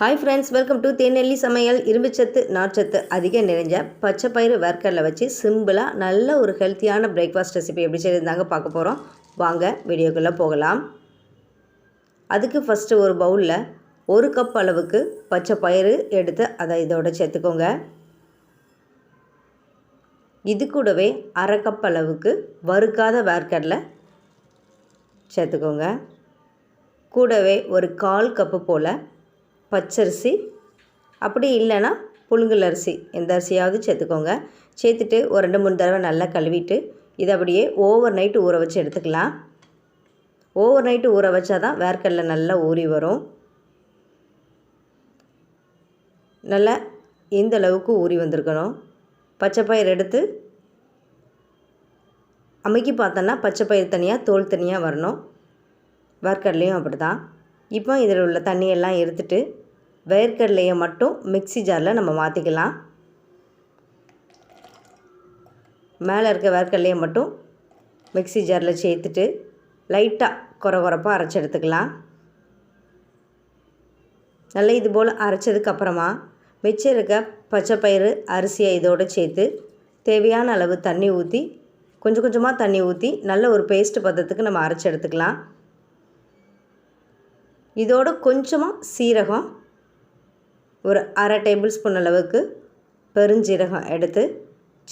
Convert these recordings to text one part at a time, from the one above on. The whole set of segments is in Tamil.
Hi friends welcome to Thenelli சமையல். இரும்புச்சத்து நார்ச்சத்து அதிக நிறைஞ்ச பச்சை பயிறு வேர்க்கடலை வச்சு சிம்பிளாக நல்ல ஒரு ஹெல்த்தியான பிரேக்ஃபாஸ்ட் ரெசிபி எப்படி செய்யறதாங்க பார்க்க போகிறோம் வாங்க வீடியோக்குள்ளே போகலாம். அதுக்கு ஃபஸ்ட்டு ஒரு பவுலில் ஒரு கப் அளவுக்கு பச்சை பயிறு எடுத்து அதை இதோட சேர்த்துக்கோங்க. இது கூடவே அரை கப் அளவுக்கு வறுக்காத வேர்க்கடலை சேர்த்துக்கோங்க. கூடவே ஒரு கால் கப்பு போல் பச்சரிசி அப்படி இல்லைன்னா புழுங்கல் அரிசி. எந்த அரிசியாவது சேர்த்துக்கோங்க. சேர்த்துட்டு ஒரு ரெண்டு மூணு தடவை நல்லா கழுவிட்டு இதை அப்படியே ஓவர் நைட்டு ஊற வச்சு எடுத்துக்கலாம். ஓவர் நைட்டு ஊற வச்சா தான் வேர்க்கடல நல்லா ஊறி வரும். நல்லா இந்த அளவுக்கு ஊறி வந்திருக்கணும். பச்சைப்பயிர் எடுத்து அமைக்கி பார்த்தோன்னா பச்சைப்பயிர் தனியாக தோல் தனியாக வரணும். வேர்க்கடலையும் அப்படி தான் இப்போ இதில் உள்ள தண்ணியெல்லாம் எடுத்துட்டு வேர்க்கடலையை மட்டும் மிக்ஸி ஜாரில் நம்ம மாற்றிக்கலாம் மேலே இருக்க வேர்க்கடலையை மட்டும் மிக்ஸி ஜாரில் சேர்த்துட்டு லைட்டாக குறை குறைப்பாக அரைச்சி எடுத்துக்கலாம். நல்லா இது போல் அரைச்சதுக்கப்புறமா மிச்சம் இருக்க பச்சை பயிறு அரிசியை இதோடு சேர்த்து தேவையான அளவு தண்ணி ஊற்றி கொஞ்சம் கொஞ்சமாக தண்ணி ஊற்றி நல்ல ஒரு பேஸ்ட் பதத்துக்கு நம்ம அரைச்சி எடுத்துக்கலாம். இதோட கொஞ்சமாக சீரகம் ஒரு அரை டேபிள் ஸ்பூன் அளவுக்கு பெருஞ்சீரகம் எடுத்து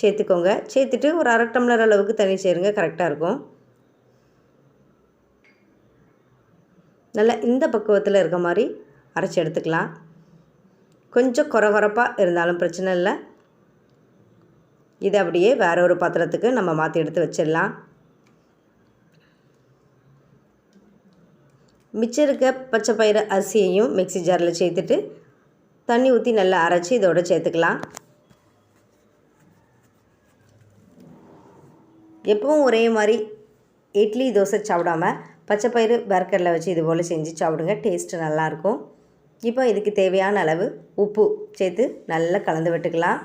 சேர்த்துக்கோங்க. சேர்த்துட்டு ஒரு அரை டம்ளர் அளவுக்கு தண்ணி சேருங்க கரெக்டாக இருக்கும். நல்லா இந்த பக்குவத்தில் இருக்க மாதிரி அரைச்சி எடுத்துக்கலாம். கொஞ்சம் குறகுறப்பாக இருந்தாலும் பிரச்சனை இல்லை. இதை அப்படியே வேற ஒரு பாத்திரத்துக்கு நம்ம மாற்றி எடுத்து வச்சிடலாம். மிச்சம் இருக்க பச்சை பயிறு அரிசியையும் மிக்ஸி ஜாரில் சேர்த்துட்டு தண்ணி ஊற்றி நல்லா அரைச்சி இதோட சேர்த்துக்கலாம். எப்பவும் ஒரே மாதிரி இட்லி தோசை சாப்பிடாமல் பச்சை பயிறு வச்சு இது போல் செஞ்சு சாப்பிடுங்க. டேஸ்ட்டு நல்லாயிருக்கும் இப்போ இதுக்கு தேவையான அளவு உப்பு சேர்த்து நல்லா கலந்து விட்டுக்கலாம்.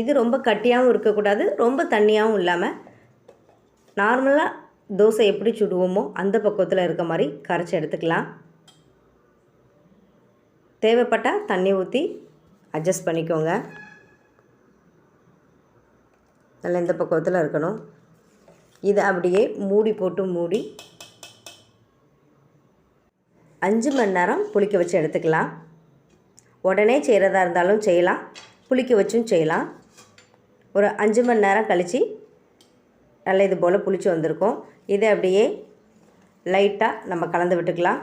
இது ரொம்ப கட்டியாகவும் இருக்கக்கூடாது ரொம்ப தண்ணியாகவும் இல்லாமல் நார்மலாக தோசை எப்படி சுடுவோமோ அந்த பக்குவத்தில் இருக்க மாதிரி கரைச்சி எடுத்துக்கலாம். தேவைப்பட்டால் தண்ணி ஊற்றி அட்ஜஸ்ட் பண்ணிக்கோங்க. நல்லா இந்த பக்குவத்தில் இருக்கணும். இதை அப்படியே மூடி போட்டு மூடி அஞ்சு மணி நேரம் புளிக்க வச்சு எடுத்துக்கலாம். உடனே செய்கிறதா இருந்தாலும் செய்யலாம். புளிக்க வச்சும் செய்யலாம். ஒரு அஞ்சு மணி நேரம் கழித்து நல்ல இது போல் புளிச்சு வந்திருக்கும். இதை அப்படியே லைட்டாக நம்ம கலந்து விட்டுக்கலாம்.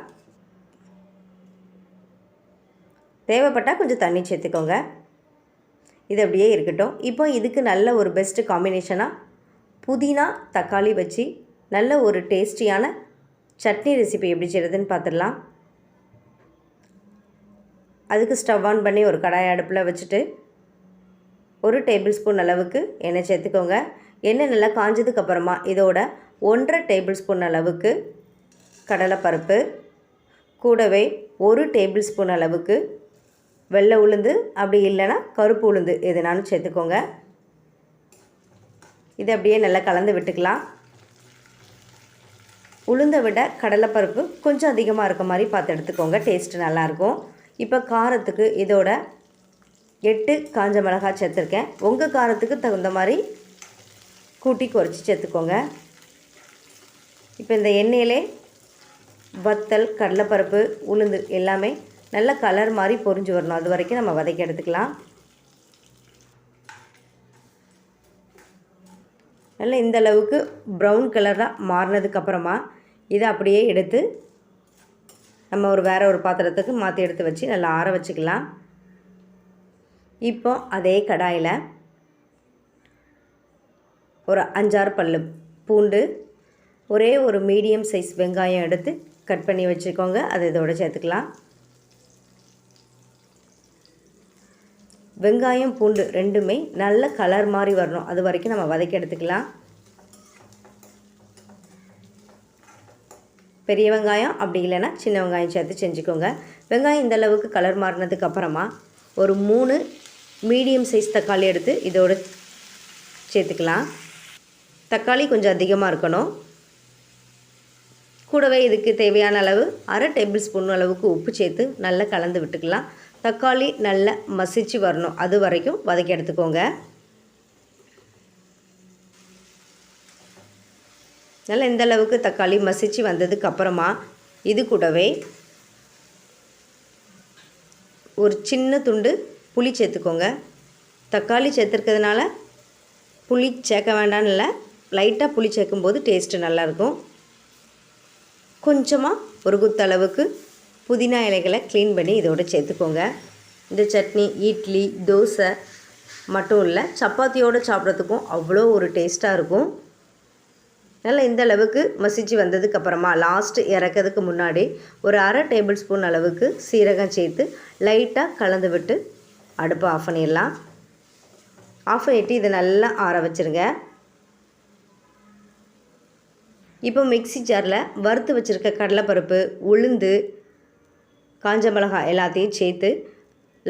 தேவைப்பட்டால் கொஞ்சம் தண்ணி சேர்த்துக்கோங்க. இது அப்படியே இருக்கட்டும். இப்போ இதுக்கு நல்ல ஒரு பெஸ்ட்டு காம்பினேஷனாக புதினா தக்காளி வச்சு நல்ல ஒரு டேஸ்டியான சட்னி ரெசிபி எப்படி செய்கிறதுன்னு பார்த்துடலாம் அதுக்கு ஸ்டவ் ஆன் பண்ணி ஒரு கடாய் அடுப்பில் வச்சுட்டு ஒரு டேபிள் ஸ்பூன் அளவுக்கு எண்ணெய் சேர்த்துக்கோங்க. எண்ணெய் நல்லா காஞ்சதுக்கப்புறமா இதோட ஒன்றரை டேபிள் ஸ்பூன் அளவுக்கு கடலைப்பருப்பு கூடவே ஒரு டேபிள் ஸ்பூன் அளவுக்கு வெள்ளை உளுந்து அப்படி இல்லைன்னா கருப்பு உளுந்து எதுனாலும் சேர்த்துக்கோங்க. இதை அப்படியே நல்லா கலந்து விட்டுக்கலாம். உளுந்தை விட கடலைப்பருப்பு கொஞ்சம் அதிகமாக இருக்க மாதிரி பார்த்து எடுத்துக்கோங்க டேஸ்ட்டு நல்லாயிருக்கும். இப்போ காரத்துக்கு இதோட எட்டு காஞ்ச மிளகாய் சேர்த்துருக்கேன். உங்கள் காரத்துக்கு தகுந்த மாதிரி கூட்டி குறைச்சி சேர்த்துக்கோங்க. இப்போ இந்த எண்ணெயிலே வத்தல் கடலைப்பருப்பு உளுந்து எல்லாமே நல்ல கலர் மாதிரி பொரிஞ்சு வரணும். அது வரைக்கும் நம்ம வதக்கி எடுத்துக்கலாம். நல்லா இந்த அளவுக்கு ப்ரௌன் கலராக மாறினதுக்கப்புறமா இதை அப்படியே எடுத்து நம்ம ஒரு வேறு ஒரு பாத்திரத்துக்கு மாற்றி எடுத்து வச்சு நல்லா ஆற வச்சுக்கலாம். இப்போ அதே கடாயில் ஒரு அஞ்சாறு பல் பூண்டு ஒரே ஒரு மீடியம் சைஸ் வெங்காயம் எடுத்து கட் பண்ணி வச்சுக்கோங்க. அதை இதோட சேர்த்துக்கலாம். வெங்காயம் பூண்டு ரெண்டுமே நல்ல கலர் மாதிரி வரணும். அது வரைக்கும் நம்ம வதக்கி எடுத்துக்கலாம். பெரிய வெங்காயம் அப்படி இல்லைன்னா சின்ன வெங்காயம் சேர்த்து செஞ்சுக்கோங்க. வெங்காயம் இந்த அளவுக்கு கலர் மாறினதுக்கு அப்புறமா ஒரு மூணு மீடியம் சைஸ் தக்காளி எடுத்து இதோட சேர்த்துக்கலாம். தக்காளி கொஞ்சம் அதிகமாக இருக்கணும். கூடவே இதுக்கு தேவையான அளவு அரை டேபிள் ஸ்பூன் அளவுக்கு உப்பு சேர்த்து நல்லா கலந்து விட்டுக்கலாம். தக்காளி நல்லா மசிச்சு வரணும். அது வரைக்கும் வதக்கி எடுத்துக்கோங்க. நல்லா இந்த அளவுக்கு தக்காளி மசிச்சு வந்ததுக்கு அப்புறமா இது கூடவே ஒரு சின்ன துண்டு புளி சேர்த்துக்கோங்க. தக்காளி சேர்த்துருக்கிறதுனால புளி சேர்க்க வேண்டாம்னு இல்லை. லைட்டாக புளி சேர்க்கும்போது டேஸ்ட்டு நல்லாயிருக்கும் கொஞ்சமாக ஒரு குத்தளவுக்கு புதினா இலைகளை க்ளீன் பண்ணி இதோடு சேர்த்துக்கோங்க. இந்த சட்னி இட்லி தோசை மட்டும் இல்லை சப்பாத்தியோடு சாப்பிட்றதுக்கும் அவ்வளோ ஒரு டேஸ்ட்டாக இருக்கும். நல்லா இந்த அளவுக்கு மசிச்சு வந்ததுக்கப்புறமா லாஸ்ட்டு இறக்கிறதுக்கு முன்னாடி ஒரு அரை டேபிள் ஸ்பூன் அளவுக்கு சீரகம் சேர்த்து லைட்டாக கலந்து விட்டு அடுப்பை ஆஃப் பண்ணிடலாம். ஆஃப் பண்ணிவிட்டு இதை நல்லா ஆற வச்சுருங்க. இப்போ மிக்சி ஜாரில் வறுத்து வச்சுருக்க கடலைப்பருப்பு உளுந்து காஞ்ச மிளகாய் எல்லாத்தையும் சேர்த்து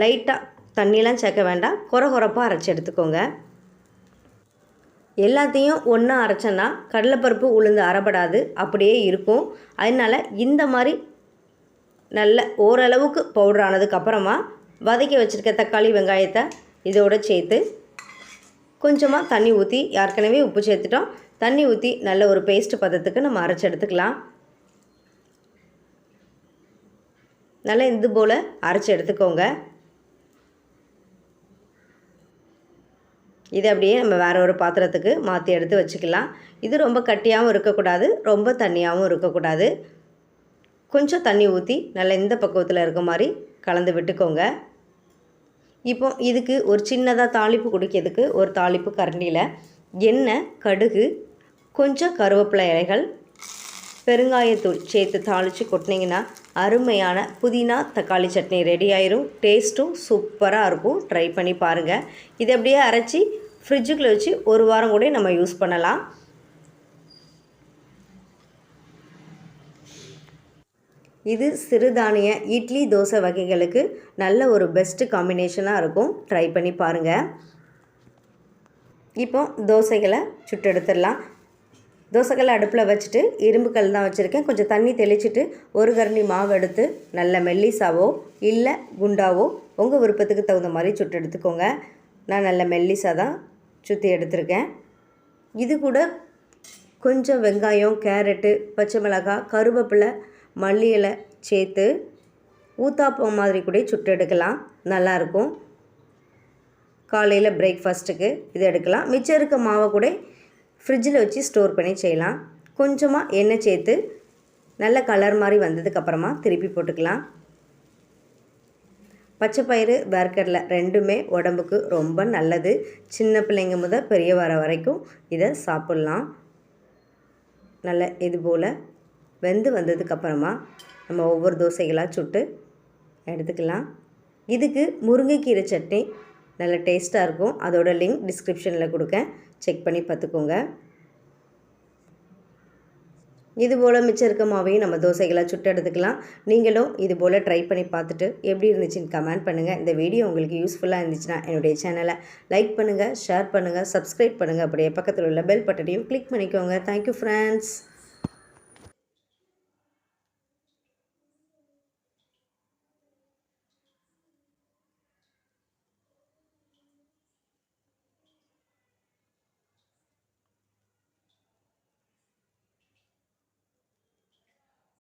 லைட்டாக தண்ணியெலாம் சேர்க்க வேண்டாம். குறை குறைப்பாக அரைச்சி எடுத்துக்கோங்க. எல்லாத்தையும் ஒன்றா அரைச்சோன்னா கடலைப்பருப்பு உளுந்து அரைப்படாது. அப்படியே இருக்கும். அதனால் இந்த மாதிரி நல்ல ஓரளவுக்கு பவுடர் ஆனதுக்கப்புறமா வதக்கி வச்சுருக்க தக்காளி வெங்காயத்தை இதோடு சேர்த்து கொஞ்சமாக தண்ணி ஊற்றி ஏற்கனவே உப்பு சேர்த்துட்டோம். தண்ணி ஊற்றி நல்ல ஒரு பேஸ்ட் பதத்துக்கு நம்ம அரைச்சி எடுத்துக்கலாம். நல்லா இது போல் அரைச்சி எடுத்துக்கோங்க. இதை அப்படியே நம்ம வேறு ஒரு பாத்திரத்துக்கு மாற்றி எடுத்து வச்சுக்கலாம். இது ரொம்ப கட்டியாகவும் இருக்கக்கூடாது ரொம்ப தண்ணியாகவும் இருக்கக்கூடாது. கொஞ்சம் தண்ணி ஊற்றி நல்லா இந்த பக்குவத்தில் இருக்க மாதிரி கலந்து விட்டுக்கோங்க. இப்போ இதுக்கு ஒரு சின்னதாக தாளிப்பு குடிக்கிறதுக்கு ஒரு தாளிப்பு கரண்டியில் எண்ணெய் கடுகு கொஞ்சம் கருவேப்பிலை இலைகள் பெருங்காயத்தூள் சேர்த்து தாளித்து கொட்டினீங்கன்னா அருமையான புதினா தக்காளி சட்னி ரெடி ஆயிரும். டேஸ்ட்டும் சூப்பராக இருக்கும். ட்ரை பண்ணி பாருங்கள் இதை அப்படியே அரைச்சி ஃப்ரிட்ஜுக்குள்ளே வச்சு ஒரு வாரம் கூட நம்ம யூஸ் பண்ணலாம். இது சிறுதானிய இட்லி தோசை வகைகளுக்கு நல்ல ஒரு பெஸ்ட்டு காம்பினேஷனாக இருக்கும். ட்ரை பண்ணி பாருங்கள் இப்போ தோசைகளை சுட்டெடுத்துடலாம் தோசைக்கல்லை அடுப்பில் வச்சுட்டு இரும்பு கல் தான் வச்சுருக்கேன். கொஞ்சம் தண்ணி தெளிச்சிட்டு ஒரு கரண்டி மாவு எடுத்து நல்ல மெல்லிசாவோ இல்லை குண்டாவோ உங்கள் விருப்பத்துக்கு தகுந்த மாதிரி சுட்டு எடுத்துக்கோங்க. நான் நல்ல மெல்லிசாக தான் சுற்றி எடுத்திருக்கேன். இது கூட கொஞ்சம் வெங்காயம் கேரட்டு பச்சை மிளகாய் கருவேப்பிலை மல்லி இலை சேர்த்து ஊத்தாப்பம் மாதிரி கூட சுட்டு எடுக்கலாம். நல்லாயிருக்கும் காலையில் பிரேக்ஃபாஸ்ட்டுக்கு இது எடுக்கலாம். மிச்சம் இருக்க மாவை கூட ஃப்ரிட்ஜில் வச்சு ஸ்டோர் பண்ணி செய்யலாம். கொஞ்சமாக எண்ணெய் சேர்த்து நல்ல கலர் மாதிரி வந்ததுக்கப்புறமா திருப்பி போட்டுக்கலாம். பச்சை பயிறு வேர்க்கடலை ரெண்டுமே உடம்புக்கு ரொம்ப நல்லது. சின்ன பிள்ளைங்க முதல் பெரிய வர வரைக்கும் இதை சாப்பிட்லாம். நல்ல இது போல் வெந்து வந்ததுக்கப்புறமா நம்ம ஒவ்வொரு தோசைகளாக சுட்டு எடுத்துக்கலாம். இதுக்கு முருங்கைக்கீரை சட்னி நல்ல டேஸ்ட்டாக இருக்கும். அதோட லிங்க் டிஸ்கிரிப்ஷனில் கொடுக்கேன். செக் பண்ணி பார்த்துக்கோங்க. இதுபோல் மிச்சம் இருக்க மாவையும் நம்ம தோசைகளாக சுட்டு எடுத்துக்கலாம். நீங்களும் இது போல் ட்ரை பண்ணி பார்த்துட்டு எப்படி இருந்துச்சுன்னு கமெண்ட் பண்ணுங்கள் இந்த வீடியோ உங்களுக்கு யூஸ்ஃபுல்லாக இருந்துச்சுன்னா என்னுடைய சேனலை லைக் பண்ணுங்கள் ஷேர் பண்ணுங்கள் சப்ஸ்கிரைப் பண்ணுங்கள் அப்படியே பக்கத்தில் உள்ள பெல் பட்டனையும் கிளிக் பண்ணிக்கோங்க. Thank you friends